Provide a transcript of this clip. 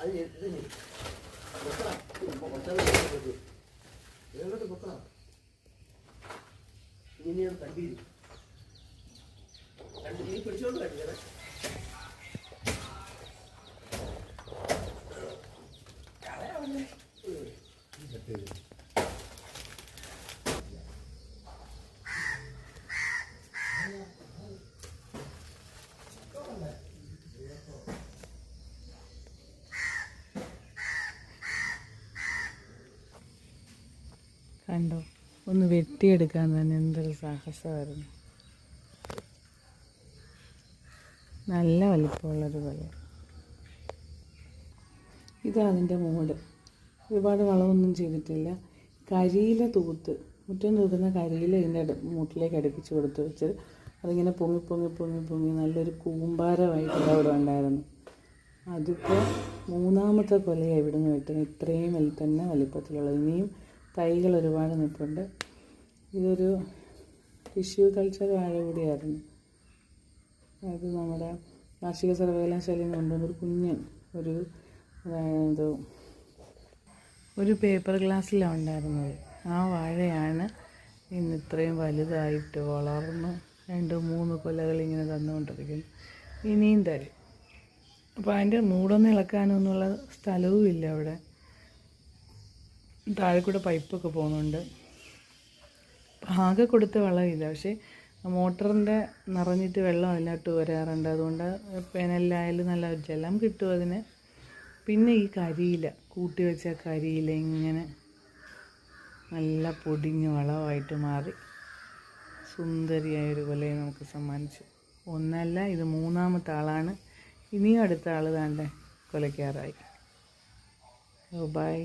അത് ഇത് നീ. പൊക്കണം. പൊക്കണം. എങ്ങോട്ട് പൊക്കണം? ഇനി ഞാൻ കണ്ടി കണ്ടി നീ പിടിച്ചോണ്ട് കണ്ടില്ലേ കണ്ടോ? ഒന്ന് വെട്ടിയെടുക്കാൻ തന്നെ എന്തൊരു സാഹസമായിരുന്നു. നല്ല വലിപ്പമുള്ളൊരു കൊല ഇതാ മോട് ഒരുപാട് വളമൊന്നും ചെയ്തിട്ടില്ല. കരിയില തൂത്ത് മുറ്റം തൂക്കുന്ന കരിയില ഇതിന്റെ മൂട്ടിലേക്ക് അടുപ്പിച്ച് കൊടുത്ത് വെച്ച് അതിങ്ങനെ പൊങ്ങി പൊങ്ങി പൊങ്ങി പൊങ്ങി നല്ലൊരു കൂമ്പാരമായിട്ട് അവിടെ ഉണ്ടായിരുന്നു. അതിപ്പോൾ മൂന്നാമത്തെ കൊലയാണ് ഇവിടുന്ന് കിട്ടുന്നത് ഇത്രയും തന്നെ വലിപ്പത്തിലുള്ളത് ഇനിയും തൈകൾ ഒരുപാട് നിൽപ്പുണ്ട്. ഇതൊരു ടിഷ്യൂ കൾച്ചർ വാഴ കൂടിയായിരുന്നു. അത് നമ്മുടെ കാർഷിക സർവകലാശാലയിൽ നിന്ന് കൊണ്ടുവന്നൊരു കുഞ്ഞൻ ഒരു അതായത് ഒരു പേപ്പർ ഗ്ലാസ്സിലാണ് ഉണ്ടായിരുന്നത്. ആ വാഴയാണ് ഇന്ന് ഇത്രയും വലുതായിട്ട് വളർന്ന് രണ്ട് മൂന്ന് കൊലകൾ ഇങ്ങനെ തന്നുകൊണ്ടിരിക്കുന്നു. ഇനിയും തരും. അപ്പോൾ അതിന്റെ മൂടൊന്നും സ്ഥലവും ഇല്ല അവിടെ. താഴെ കൂടെ പൈപ്പൊക്കെ പോകുന്നുണ്ട്. ആകെ കൊടുത്ത വളമില്ല പക്ഷേ മോട്ടറിന്റെ നിറഞ്ഞിട്ട് വെള്ളം അതിനകത്ത് വരാറുണ്ട്. അതുകൊണ്ട് പെനലിലായാലും നല്ല ജലം കിട്ടും അതിന്. പിന്നെ ഈ കരിയില കൂട്ടി വെച്ച കരിയില ഇങ്ങനെ നല്ല പൊടിഞ്ഞ് വളമായിട്ട് മാറി. സുന്ദരിയായൊരു കൊലയെ നമുക്ക് സമ്മാനിച്ചു. ഒന്നല്ല ഇത് മൂന്നാമത്തെ ആളാണ്. ഇനിയും അടുത്ത ആൾ താണ്ടെ കൊലയ്ക്കാറായി. ബൈ.